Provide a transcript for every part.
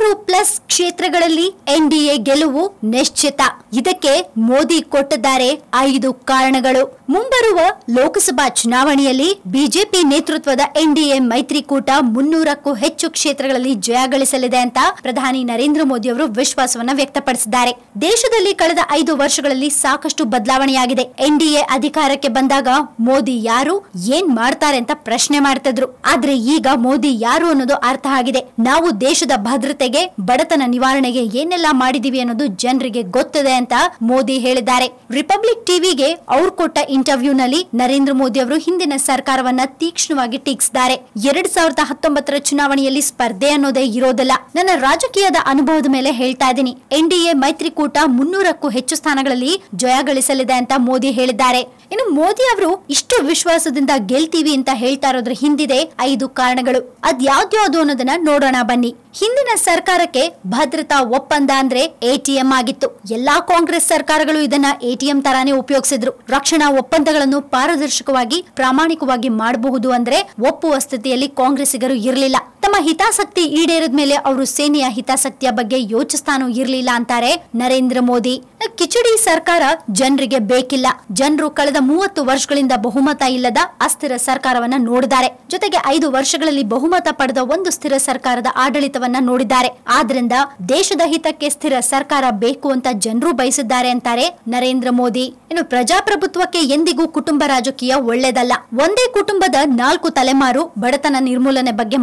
ಮುನ್ನೂರು ಪ್ಲಸ್ ಕ್ಷೇತ್ರಗಳಲ್ಲಿ ಎನ್ಡಿಎ ಗೆಲುವು ನಿಶ್ಚಿತ. ಇದಕ್ಕೆ ಮೋದಿ ಕೊಟ್ಟಿದ್ದಾರೆ ಐದು ಕಾರಣಗಳು. ಮುಂಬರುವ ಲೋಕಸಭಾ ಚುನಾವಣೆಯಲ್ಲಿ ಬಿಜೆಪಿ ನೇತೃತ್ವದ ಎನ್ಡಿಎ ಮೈತ್ರಿಕೂಟ ಮುನ್ನೂರಕ್ಕೂ ಹೆಚ್ಚು ಕ್ಷೇತ್ರಗಳಲ್ಲಿ ಜಯ ಗಳಿಸಲಿದೆ ಅಂತ ಪ್ರಧಾನಿ ನರೇಂದ್ರ ಮೋದಿ ಅವರು ವಿಶ್ವಾಸವನ್ನ ವ್ಯಕ್ತಪಡಿಸಿದ್ದಾರೆ. ದೇಶದಲ್ಲಿ ಕಳೆದ ಐದು ವರ್ಷಗಳಲ್ಲಿ ಸಾಕಷ್ಟು ಬದಲಾವಣೆಯಾಗಿದೆ. ಎನ್ಡಿಎ ಅಧಿಕಾರಕ್ಕೆ ಬಂದಾಗ ಮೋದಿ ಯಾರು, ಏನ್ ಮಾಡ್ತಾರೆ ಅಂತ ಪ್ರಶ್ನೆ ಮಾಡ್ತಿದ್ರು. ಆದ್ರೆ ಈಗ ಮೋದಿ ಯಾರು ಅನ್ನೋದು ಅರ್ಥ ಆಗಿದೆ. ನಾವು ದೇಶದ ಭದ್ರತೆಗೆ, ಬಡತನ ನಿವಾರಣೆಗೆ ಏನೆಲ್ಲ ಮಾಡಿದೀವಿ ಅನ್ನೋದು ಜನರಿಗೆ ಗೊತ್ತಿದೆ ಅಂತ ಮೋದಿ ಹೇಳಿದ್ದಾರೆ. ರಿಪಬ್ಲಿಕ್ ಟಿವಿಗೆ ಅವ್ರು ಕೊಟ್ಟ ಇಂಟರ್ವ್ಯೂ ನಲ್ಲಿ ನರೇಂದ್ರ ಮೋದಿ ಅವರು ಹಿಂದಿನ ಸರ್ಕಾರವನ್ನ ತೀಕ್ಷ್ಣವಾಗಿ ಟೀಕಿಸಿದ್ದಾರೆ. ಎರಡ್ ಸಾವಿರದ ಹತ್ತೊಂಬತ್ತರ ಚುನಾವಣೆಯಲ್ಲಿ ಸ್ಪರ್ಧೆ ಅನ್ನೋದೇ ಇರೋದಿಲ್ಲ. ನನ್ನ ರಾಜಕೀಯದ ಅನುಭವದ ಮೇಲೆ ಹೇಳ್ತಾ ಇದ್ದೀನಿ. ಎನ್ಡಿಎ ಮೈತ್ರಿಕೂಟ ಮುನ್ನೂರಕ್ಕೂ ಹೆಚ್ಚು ಸ್ಥಾನಗಳಲ್ಲಿ ಜಯ ಗಳಿಸಲಿದೆ ಅಂತ ಮೋದಿ ಹೇಳಿದ್ದಾರೆ. ಇನ್ನು ಮೋದಿ ಅವರು ಇಷ್ಟು ವಿಶ್ವಾಸದಿಂದ ಗೆಲ್ತೀವಿ ಅಂತ ಹೇಳ್ತಾ ಇರೋದ್ರ ಹಿಂದಿದೆ ಐದು ಕಾರಣಗಳು. ಅದ್ಯಾವ್ದ್ಯಾವ್ದು ಅನ್ನೋದನ್ನ ನೋಡೋಣ ಬನ್ನಿ. ಹಿಂದಿನ ಸರ್ಕಾರಕ್ಕೆ ಭದ್ರತಾ ಒಪ್ಪಂದ ಅಂದ್ರೆ ಎಟಿಎಂ ಆಗಿತ್ತು. ಎಲ್ಲಾ ಕಾಂಗ್ರೆಸ್ ಸರ್ಕಾರಗಳು ಇದನ್ನ ಎಟಿಎಂ ತರಾನೇ ಉಪಯೋಗಿಸಿದ್ರು. ರಕ್ಷಣಾ ಒಪ್ಪಂದಗಳನ್ನು ಪಾರದರ್ಶಕವಾಗಿ ಪ್ರಾಮಾಣಿಕವಾಗಿ ಮಾಡಬಹುದು ಅಂದ್ರೆ ಒಪ್ಪುವ ಸ್ಥಿತಿಯಲ್ಲಿ ಕಾಂಗ್ರೆಸ್ಸಿಗರು ಇರಲಿಲ್ಲ. ತಮ್ಮ ಹಿತಾಸಕ್ತಿ ಈಡೇರಿದ ಮೇಲೆ ಅವರು ಸೇನೆಯ ಹಿತಾಸಕ್ತಿಯ ಬಗ್ಗೆ ಯೋಚಿಸ್ತಾನೂ ಇರಲಿಲ್ಲ ಅಂತಾರೆ ನರೇಂದ್ರ ಮೋದಿ. ಕಿಚಡಿ ಸರ್ಕಾರ ಜನರಿಗೆ ಬೇಕಿಲ್ಲ. ಜನರು ಕಳೆದ ಮೂವತ್ತು ವರ್ಷಗಳಿಂದ ಬಹುಮತ ಇಲ್ಲದ ಅಸ್ಥಿರ ಸರ್ಕಾರವನ್ನ ನೋಡಿದ್ದಾರೆ. ಜೊತೆಗೆ ಐದು ವರ್ಷಗಳಲ್ಲಿ ಬಹುಮತ ಪಡೆದ ಒಂದು ಸ್ಥಿರ ಸರ್ಕಾರದ ಆಡಳಿತವನ್ನ ನೋಡಿದ್ದಾರೆ. ಆದ್ರಿಂದ ದೇಶದ ಹಿತಕ್ಕೆ ಸ್ಥಿರ ಸರ್ಕಾರ ಬೇಕು ಅಂತ ಜನರು ಬಯಸಿದ್ದಾರೆ ಅಂತಾರೆ ನರೇಂದ್ರ ಮೋದಿ. ಇನ್ನು ಪ್ರಜಾಪ್ರಭುತ್ವಕ್ಕೆ ಎಂದಿಗೂ ಕುಟುಂಬ ರಾಜಕೀಯ ಒಳ್ಳೇದಲ್ಲ. ಒಂದೇ ಕುಟುಂಬದ ನಾಲ್ಕು ತಲೆಮಾರು ಬಡತನ ನಿರ್ಮೂಲನೆ ಬಗ್ಗೆ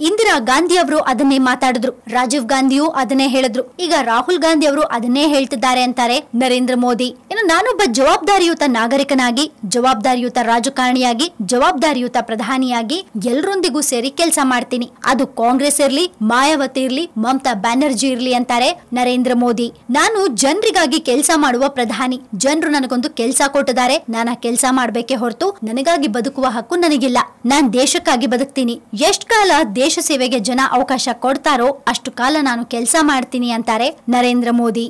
ಇಂದಿರಾ ಗಾಂಧಿ ಅವರು ಅದನ್ನೇ ಮಾತಾಡಿದ್ರು. ರಾಜೀವ್ ಗಾಂಧಿಯು ಅದನ್ನೇ ಹೇಳಿದ್ರು. ಈಗ ರಾಹುಲ್ ಗಾಂಧಿ ಅವರು ಅದನ್ನೇ ಹೇಳ್ತಿದ್ದಾರೆ ಅಂತಾರೆ ನರೇಂದ್ರ ಮೋದಿ. ಇನ್ನು ನಾನೊಬ್ಬ ಜವಾಬ್ದಾರಿಯುತ ನಾಗರಿಕನಾಗಿ, ಜವಾಬ್ದಾರಿಯುತ ರಾಜಕಾರಣಿಯಾಗಿ, ಜವಾಬ್ದಾರಿಯುತ ಪ್ರಧಾನಿಯಾಗಿ ಎಲ್ಲರೊಂದಿಗೂ ಸೇರಿ ಕೆಲಸ ಮಾಡ್ತೀನಿ. ಅದು ಕಾಂಗ್ರೆಸ್ ಇರ್ಲಿ, ಮಾಯಾವತಿ ಇರ್ಲಿ, ಮಮತಾ ಬ್ಯಾನರ್ಜಿ ಇರ್ಲಿ ಅಂತಾರೆ ನರೇಂದ್ರ ಮೋದಿ. ನಾನು ಜನರಿಗಾಗಿ ಕೆಲಸ ಮಾಡುವ ಪ್ರಧಾನಿ. ಜನರು ನನಗೊಂದು ಕೆಲಸ ಕೊಟ್ಟಿದ್ದಾರೆ. ನಾನು ಆ ಕೆಲಸ ಮಾಡ್ಬೇಕೆ ಹೊರತು ನನಗಾಗಿ ಬದುಕುವ ಹಕ್ಕು ನನಗಿಲ್ಲ. ನಾನ್ ದೇಶಕ್ಕಾಗಿ ಬದುಕ್ತೀನಿ. ಎಷ್ಟ್ ಕಾಲ ದೇಶ ಸೇವೆಗೆ ಜನ ಅವಕಾಶ ಕೊಡ್ತಾರೋ ಅಷ್ಟು ಕಾಲ ನಾನು ಕೆಲಸ ಮಾಡ್ತೀನಿ ಅಂತಾರೆ ನರೇಂದ್ರ ಮೋದಿ.